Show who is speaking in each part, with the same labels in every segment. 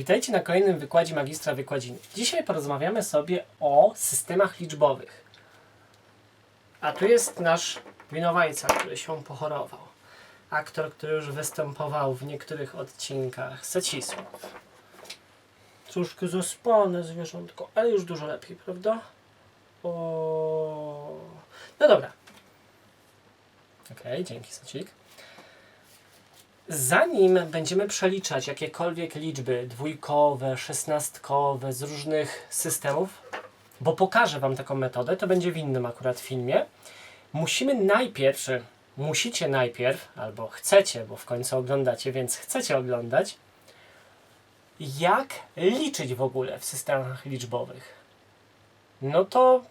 Speaker 1: Witajcie na kolejnym wykładzie magistra wykładziny. Dzisiaj porozmawiamy sobie o systemach liczbowych. A tu jest nasz winowajca, który się pochorował. Aktor, który już występował w niektórych odcinkach. Secisław. Troszkę zaspane zwierzątko, ale już dużo lepiej, prawda? O. No dobra. Okej, dzięki Secik. Zanim będziemy przeliczać jakiekolwiek liczby dwójkowe, szesnastkowe z różnych systemów, bo pokażę Wam taką metodę, to będzie w innym akurat filmie, musimy najpierw, czy musicie najpierw, albo chcecie, bo w końcu oglądacie, więc chcecie oglądać, jak liczyć w ogóle w systemach liczbowych. No to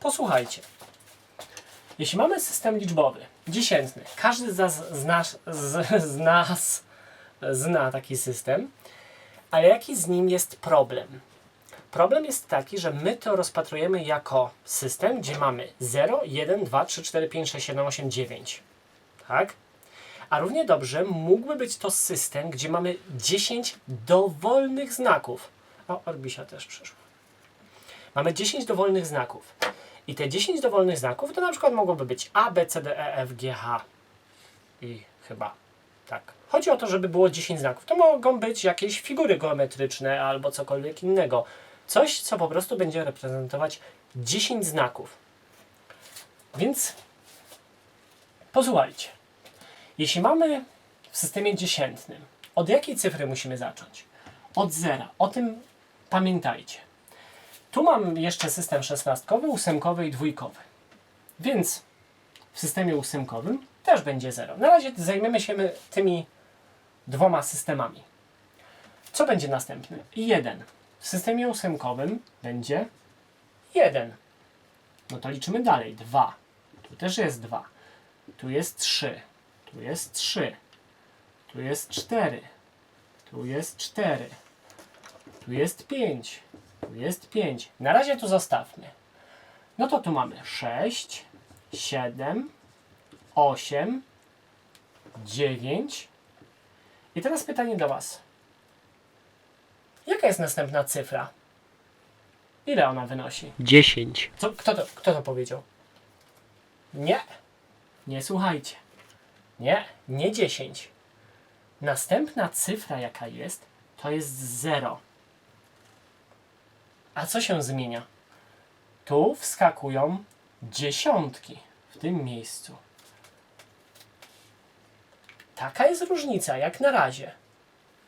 Speaker 1: posłuchajcie. Jeśli mamy system liczbowy, dziesiętny, każdy z nas, z nas, z, nas zna taki system, ale jaki z nim jest problem? Problem jest taki, że my to rozpatrujemy jako system, gdzie mamy 0, 1, 2, 3, 4, 5, 6, 7, 8, 9. Tak? A równie dobrze mógłby być to system, gdzie mamy 10 dowolnych znaków. O, Orbisia też przyszła. Mamy 10 dowolnych znaków. I te 10 dowolnych znaków to na przykład mogłoby być A, B, C, D, E, F, G, H i chyba tak. Chodzi o to, żeby było 10 znaków. To mogą być jakieś figury geometryczne albo cokolwiek innego. Coś, co po prostu będzie reprezentować 10 znaków. Więc posłuchajcie. Jeśli mamy w systemie dziesiętnym, od jakiej cyfry musimy zacząć? Od zera. O tym pamiętajcie. Tu mam jeszcze system szesnastkowy, ósemkowy i dwójkowy. Więc w systemie ósemkowym też będzie 0. Na razie zajmiemy się tymi dwoma systemami. Co będzie następny? 1. W systemie ósemkowym będzie 1. No to liczymy dalej. 2. Tu też jest 2. Tu jest 3. Tu jest 3. Tu jest 4. Tu jest 4. Tu jest 5. Jest 5. Na razie tu zostawmy. No to tu mamy 6, 7, 8, 9. I teraz pytanie do Was. Jaka jest następna cyfra? Ile ona wynosi?
Speaker 2: 10.
Speaker 1: Co, kto, to, kto to powiedział? Nie. Nie słuchajcie. Nie, nie 10. Następna cyfra, jaka jest, to jest 0. A co się zmienia? Tu wskakują dziesiątki w tym miejscu. Taka jest różnica, jak na razie.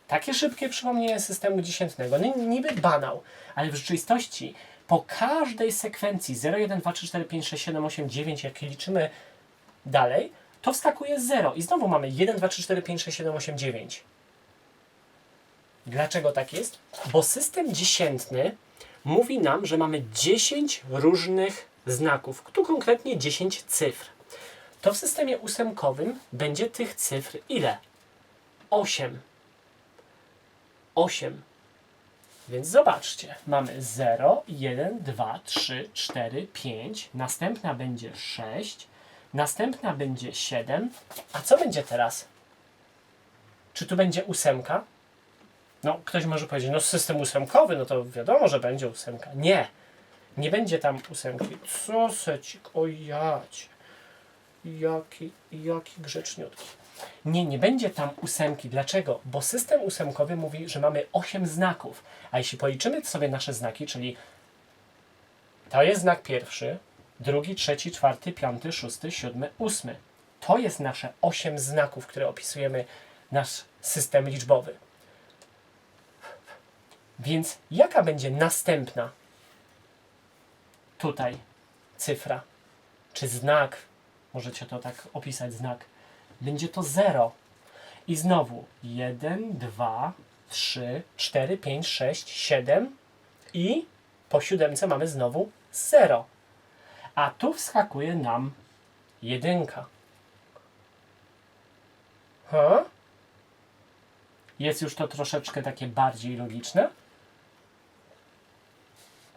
Speaker 1: Takie szybkie przypomnienie systemu dziesiętnego. Niby banał, ale w rzeczywistości po każdej sekwencji 0, 1, 2, 3, 4, 5, 6, 7, 8, 9, jak liczymy dalej, to wskakuje 0. I znowu mamy 1, 2, 3, 4, 5, 6, 7, 8, 9. Dlaczego tak jest? Bo system dziesiętny mówi nam, że mamy 10 różnych znaków, tu konkretnie 10 cyfr. To w systemie ósemkowym będzie tych cyfr ile? 8. 8. Więc zobaczcie, mamy 0, 1, 2, 3, 4, 5, następna będzie 6, następna będzie 7, a co będzie teraz? Czy tu będzie ósemka? No, ktoś może powiedzieć, no system ósemkowy, no to wiadomo, że będzie ósemka. Nie, nie będzie tam ósemki. Co secik, o jacie. Jaki, jaki grzeczniutki. Nie, nie będzie tam ósemki. Dlaczego? Bo system ósemkowy mówi, że mamy 8 znaków. A jeśli policzymy sobie nasze znaki, czyli to jest znak pierwszy, drugi, trzeci, czwarty, piąty, szósty, siódmy, ósmy. To jest nasze 8 znaków, które opisujemy nasz system liczbowy. Więc jaka będzie następna tutaj cyfra? Czy znak? Możecie to tak opisać, znak. Będzie to 0. I znowu 1, 2, 3, 4, 5, 6, 7 i po siódemce mamy znowu 0. A tu wskakuje nam jedynka. Ha? Jest już to troszeczkę takie bardziej logiczne.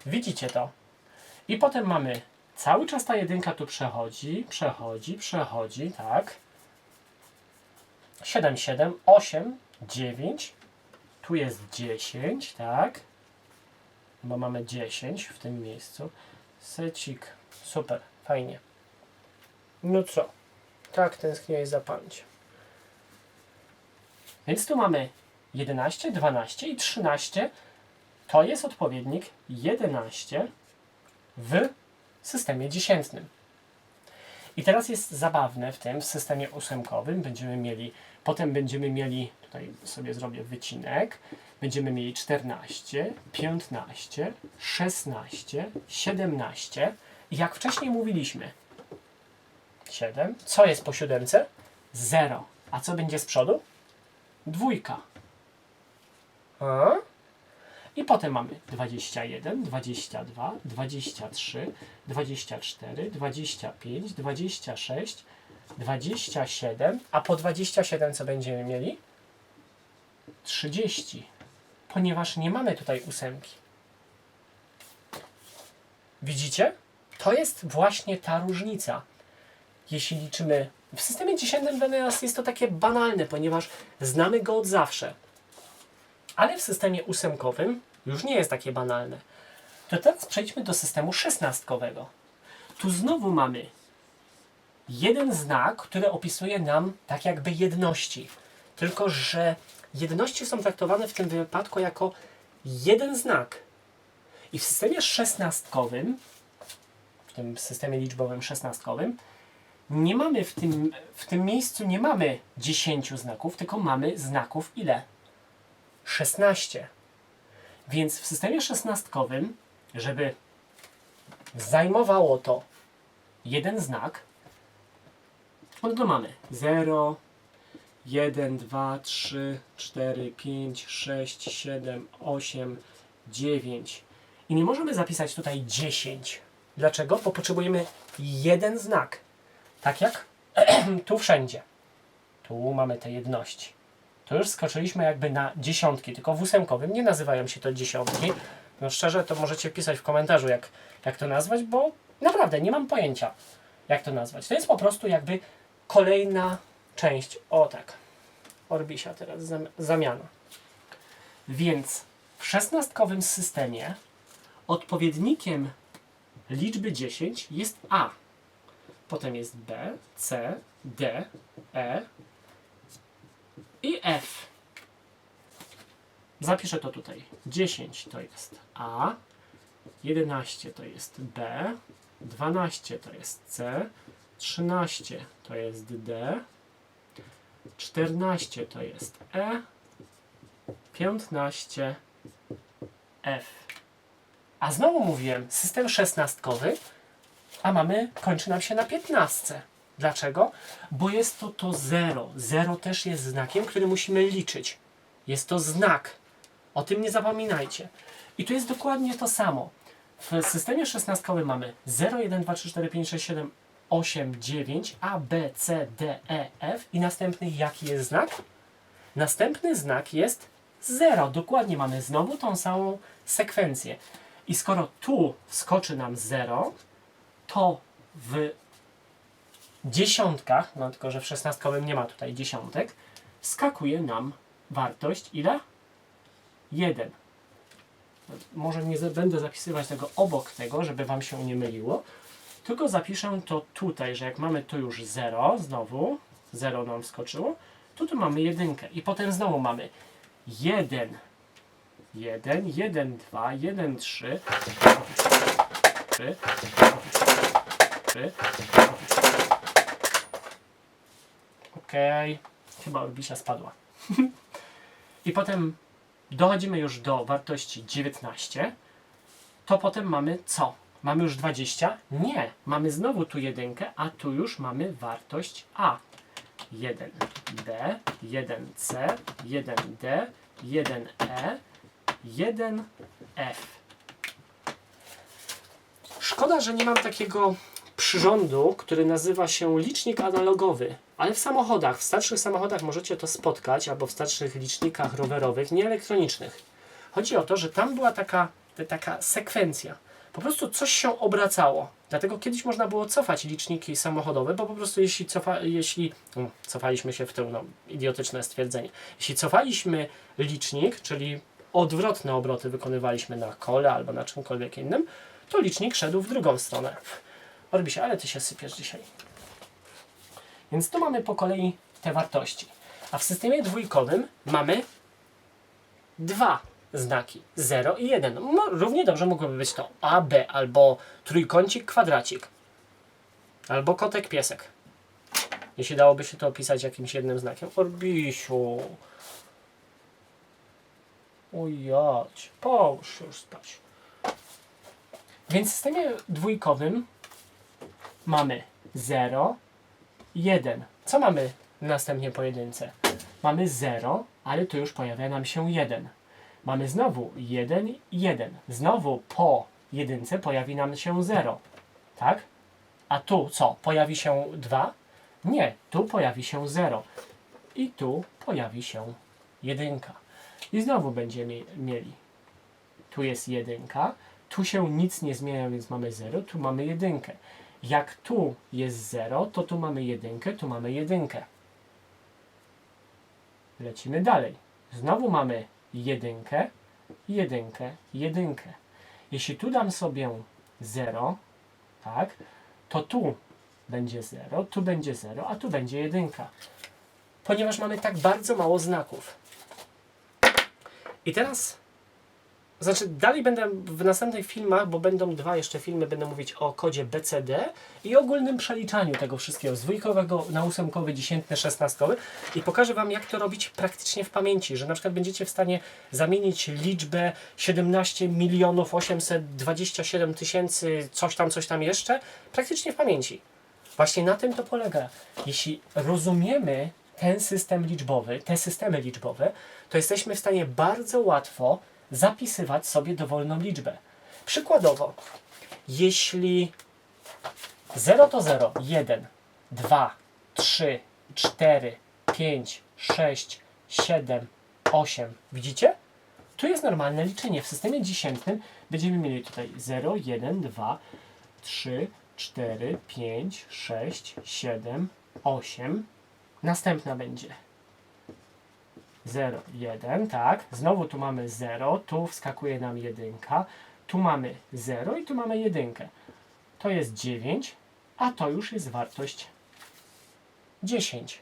Speaker 1: Widzicie to? I potem mamy cały czas ta jedynka tu przechodzi, przechodzi, przechodzi, tak. 7, 7, 8, 9. Tu jest 10, tak? Bo mamy 10 w tym miejscu. Secik. Super, fajnie. No co? Tak tęskniłeś za pamięć. Więc tu mamy 11, 12 i 13. To jest odpowiednik 11 w systemie dziesiętnym. I teraz jest zabawne w tym systemie ósemkowym. Będziemy mieli, potem będziemy mieli, tutaj sobie zrobię wycinek, będziemy mieli 14, 15, 16, 17 i jak wcześniej mówiliśmy, 7. Co jest po siódemce? 0. A co będzie z przodu? Dwójka. A? I potem mamy 21, 22, 23, 24, 25, 26, 27, a po 27 co będziemy mieli? 30, ponieważ nie mamy tutaj ósemki. Widzicie? To jest właśnie ta różnica. Jeśli liczymy w systemie dziesiętnym dla jest to takie banalne, ponieważ znamy go od zawsze. Ale w systemie ósemkowym już nie jest takie banalne. To teraz przejdźmy do systemu szesnastkowego. Tu znowu mamy jeden znak, który opisuje nam tak jakby jedności. Tylko, że jedności są traktowane w tym wypadku jako jeden znak. I w systemie szesnastkowym, w tym systemie liczbowym szesnastkowym, nie mamy w tym, w tym miejscu nie mamy 10 znaków, tylko mamy znaków ile? 16. Więc w systemie szesnastkowym, żeby zajmowało to jeden znak, no to mamy 0, 1, 2, 3, 4, 5, 6, 7, 8, 9. I nie możemy zapisać tutaj 10. Dlaczego? Bo potrzebujemy jeden znak. Tak jak tu wszędzie. Tu mamy te jedności. To już skoczyliśmy jakby na dziesiątki, tylko w ósemkowym nie nazywają się to dziesiątki. No szczerze, to możecie pisać w komentarzu, jak, jak to nazwać, bo naprawdę nie mam pojęcia, jak to nazwać. To jest po prostu jakby kolejna część. O tak. Orbisia teraz zam- zamiana. Więc w szesnastkowym systemie odpowiednikiem liczby 10 jest A. Potem jest B, C, D, E i F. Zapiszę to tutaj. 10 to jest A, 11 to jest B, 12 to jest C, 13 to jest D, 14 to jest E, 15 F. A znowu mówiłem, system szesnastkowy, a mamy, kończy nam się na 15. Dlaczego? Bo jest to to 0. 0 też jest znakiem, który musimy liczyć. Jest to znak. O tym nie zapominajcie. I tu jest dokładnie to samo. W systemie szesnastkowym mamy 0, 1, 2, 3, 4, 5, 6, 7, 8, 9, A, B, C, D, E, F i następny jaki jest znak? Następny znak jest 0. Dokładnie mamy znowu tą samą sekwencję. I skoro tu skoczy nam 0, to w dziesiątkach, no tylko że w szesnastkowym nie ma tutaj dziesiątek, skakuje nam wartość ile? 1. Może nie będę zapisywać tego obok tego, żeby Wam się nie myliło, tylko zapiszę to tutaj, że jak mamy tu już 0, znowu 0 nam wskoczyło, to tu mamy jedynkę i potem znowu mamy 1, 1, 1, 2, 1, 3, 3, 3, Okej, chyba orbisia spadła. I potem dochodzimy już do wartości 19. To potem mamy co? Mamy już 20? Nie, mamy znowu tu jedynkę, a tu już mamy wartość A. 1D, 1C, 1D, 1E, 1F. Szkoda, że nie mam takiego przyrządu, który nazywa się licznik analogowy. Ale w samochodach, w starszych samochodach możecie to spotkać, albo w starszych licznikach rowerowych, nie elektronicznych. Chodzi o to, że tam była taka, taka sekwencja. Po prostu coś się obracało. Dlatego kiedyś można było cofać liczniki samochodowe, bo po prostu jeśli, cofa, jeśli no, cofaliśmy się w tył, no, idiotyczne stwierdzenie. Jeśli cofaliśmy licznik, czyli odwrotne obroty wykonywaliśmy na kole albo na czymkolwiek innym, to licznik szedł w drugą stronę. Orbisie, ale ty się sypiesz dzisiaj. Więc tu mamy po kolei te wartości. A w systemie dwójkowym mamy dwa znaki 0 i 1. No, równie dobrze mogłoby być to A, B albo trójkącik, kwadracik. Albo kotek, piesek. Jeśli dałoby się to opisać jakimś jednym znakiem. Orbisiu. Ujać. Połóż już spać. Więc w systemie dwójkowym mamy 0, 1. Co mamy następnie po jedynce? Mamy 0, ale tu już pojawia nam się 1. Mamy znowu 1, 1. Znowu po jedynce pojawi nam się 0. Tak? A tu co? Pojawi się 2? Nie, tu pojawi się 0. I tu pojawi się jedynka. I znowu będziemy mieli. Tu jest jedynka, tu się nic nie zmienia, więc mamy 0, tu mamy jedynkę. Jak tu jest 0, to tu mamy jedynkę, tu mamy jedynkę. Lecimy dalej. Znowu mamy jedynkę, jedynkę, jedynkę. Jeśli tu dam sobie 0, tak, to tu będzie 0, tu będzie 0, a tu będzie jedynka. Ponieważ mamy tak bardzo mało znaków. I teraz, znaczy dalej będę w następnych filmach, bo będą dwa jeszcze filmy, będę mówić o kodzie BCD i ogólnym przeliczaniu tego wszystkiego z dwójkowego na ósemkowy, dziesiętny, szesnastkowy i pokażę Wam, jak to robić praktycznie w pamięci, że na przykład będziecie w stanie zamienić liczbę 17 milionów 827 tysięcy, coś tam, coś tam jeszcze, praktycznie w pamięci. Właśnie na tym to polega. Jeśli rozumiemy ten system liczbowy, te systemy liczbowe, to jesteśmy w stanie bardzo łatwo zapisywać sobie dowolną liczbę. Przykładowo, jeśli 0 to 0, 1, 2, 3, 4, 5, 6, 7, 8. Widzicie? Tu jest normalne liczenie. W systemie dziesiętnym będziemy mieli tutaj 0, 1, 2, 3, 4, 5, 6, 7, 8. Następna będzie 0, 1, tak. Znowu tu mamy 0, tu wskakuje nam jedynka, tu mamy 0 i tu mamy jedynkę. To jest 9, a to już jest wartość 10.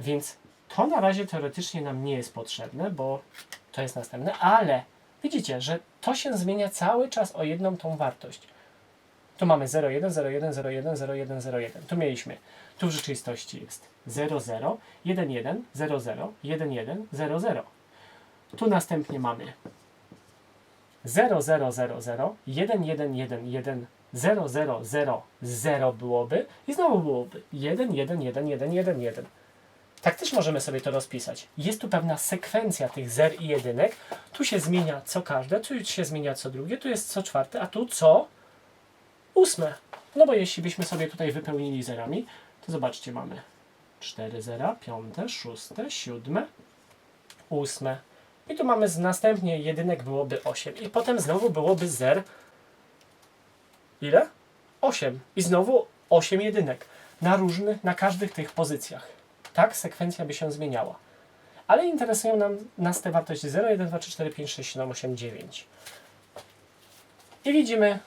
Speaker 1: Więc to na razie teoretycznie nam nie jest potrzebne, bo to jest następne, ale widzicie, że to się zmienia cały czas o jedną tą wartość. Tu mamy 0, 1, 0, 1, 0, 1, 0, 1, 0, 1. Tu mieliśmy. Tu w rzeczywistości jest 0, 0, 1, 1, 0, 0, 1, 1, 0, 0. Tu następnie mamy 0, 0, 0, 0, 1, 1, 1, 1, 0, 0, 0, 0 byłoby i znowu byłoby 1, 1, 1, 1, 1, 1. Tak też możemy sobie to rozpisać. Jest tu pewna sekwencja tych zer i jedynek. Tu się zmienia co każde, tu się zmienia co drugie, tu jest co czwarte, a tu co ósme. No bo jeśli byśmy sobie tutaj wypełnili zerami, to zobaczcie, mamy 4 zera, piąte, szóste, siódme, ósme. I tu mamy z następnie jedynek byłoby 8. I potem znowu byłoby zer. Ile? 8. I znowu 8 jedynek. Na różnych, na każdych tych pozycjach. Tak sekwencja by się zmieniała. Ale interesują nam nas te wartości 0, 1, 2, 3, 4, 5, 6, 7, 8, 9. I widzimy,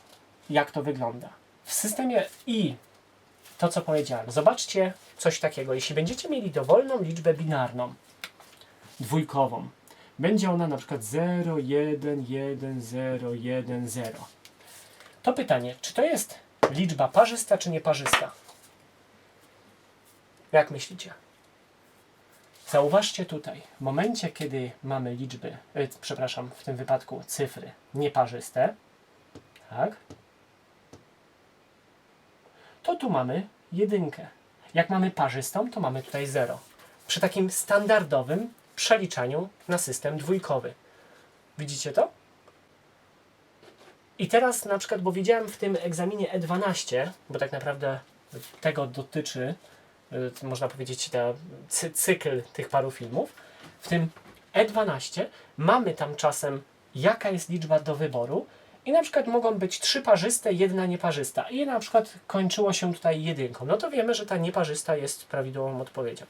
Speaker 1: jak to wygląda. W systemie i to, co powiedziałem. Zobaczcie coś takiego. Jeśli będziecie mieli dowolną liczbę binarną, dwójkową, będzie ona na przykład 0, 1, 1, 0, 1, 0. To pytanie, czy to jest liczba parzysta, czy nieparzysta? Jak myślicie? Zauważcie tutaj, w momencie, kiedy mamy liczby, e, przepraszam, w tym wypadku cyfry nieparzyste, tak, to tu mamy jedynkę. Jak mamy parzystą, to mamy tutaj 0. Przy takim standardowym przeliczaniu na system dwójkowy. Widzicie to? I teraz na przykład, bo widziałem w tym egzaminie E12, bo tak naprawdę tego dotyczy, y, można powiedzieć, ta cy cykl tych paru filmów, w tym E12 mamy tam czasem jaka jest liczba do wyboru I na przykład mogą być trzy parzyste, jedna nieparzysta. I na przykład kończyło się tutaj jedynką. No to wiemy, że ta nieparzysta jest prawidłową odpowiedzią.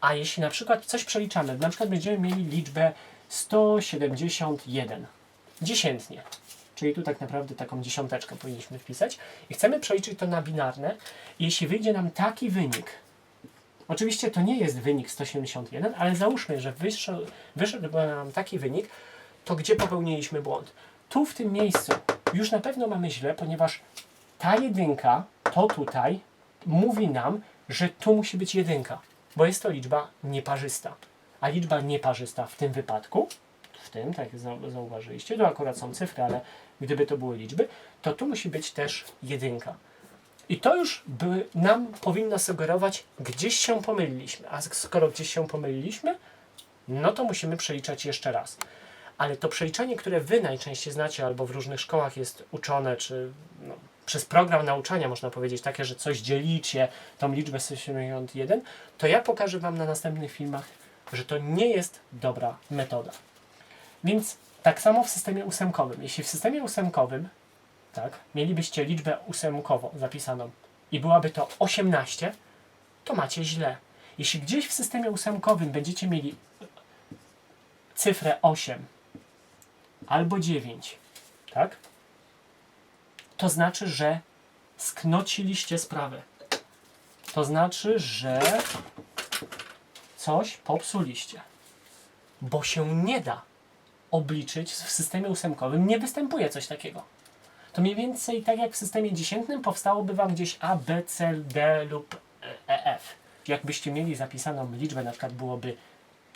Speaker 1: A jeśli na przykład coś przeliczamy, na przykład będziemy mieli liczbę 171 dziesiętnie, czyli tu tak naprawdę taką dziesiąteczkę powinniśmy wpisać i chcemy przeliczyć to na binarne, jeśli wyjdzie nam taki wynik, oczywiście to nie jest wynik 171, ale załóżmy, że wyszedł, wyszedł nam taki wynik, to gdzie popełniliśmy błąd? Tu w tym miejscu już na pewno mamy źle, ponieważ ta jedynka, to tutaj, mówi nam, że tu musi być jedynka, bo jest to liczba nieparzysta. A liczba nieparzysta w tym wypadku, w tym, tak jak zau- zauważyliście, to akurat są cyfry, ale gdyby to były liczby, to tu musi być też jedynka. I to już by nam powinno sugerować, gdzieś się pomyliliśmy. A skoro gdzieś się pomyliliśmy, no to musimy przeliczać jeszcze raz. Ale to przeliczanie, które Wy najczęściej znacie, albo w różnych szkołach jest uczone, czy no, przez program nauczania można powiedzieć takie, że coś dzielicie, tą liczbę 171, to ja pokażę Wam na następnych filmach, że to nie jest dobra metoda. Więc tak samo w systemie ósemkowym. Jeśli w systemie ósemkowym tak, mielibyście liczbę ósemkową zapisaną i byłaby to 18, to macie źle. Jeśli gdzieś w systemie ósemkowym będziecie mieli cyfrę 8 albo 9, tak? To znaczy, że sknociliście sprawę. To znaczy, że coś popsuliście. Bo się nie da obliczyć w systemie ósemkowym. Nie występuje coś takiego. To mniej więcej tak jak w systemie dziesiętnym powstałoby Wam gdzieś A, B, C, D lub E, F. Jakbyście mieli zapisaną liczbę, na przykład byłoby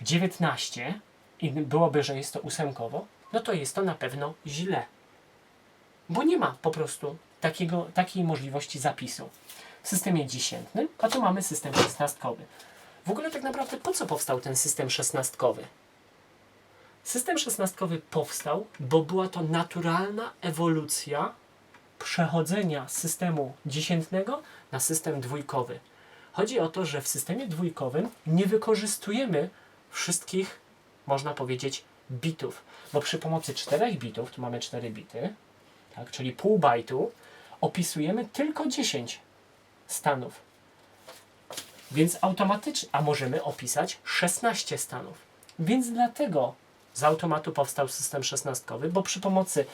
Speaker 1: 19 i byłoby, że jest to ósemkowo, no to jest to na pewno źle. Bo nie ma po prostu takiego, takiej możliwości zapisu. W systemie dziesiętnym, a tu mamy system szesnastkowy. W ogóle tak naprawdę po co powstał ten system szesnastkowy? System szesnastkowy powstał, bo była to naturalna ewolucja przechodzenia systemu dziesiętnego na system dwójkowy. Chodzi o to, że w systemie dwójkowym nie wykorzystujemy wszystkich, można powiedzieć, bitów, bo przy pomocy czterech bitów, tu mamy 4 bity, tak, czyli pół bajtu, opisujemy tylko 10 stanów. Więc automatycznie, a możemy opisać 16 stanów. Więc dlatego z automatu powstał system szesnastkowy, bo przy pomocy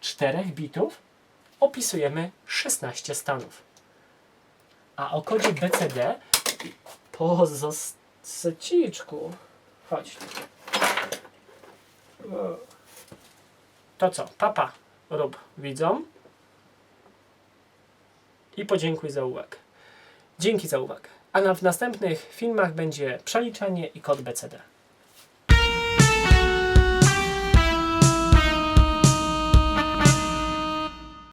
Speaker 1: 4 bitów opisujemy 16 stanów. A o kodzie BCD pozosteciczku. Chodź. To co? Papa rób widzom. I podziękuj za uwagę. Dzięki za uwagę. A na, w następnych filmach będzie przeliczanie i kod BCD.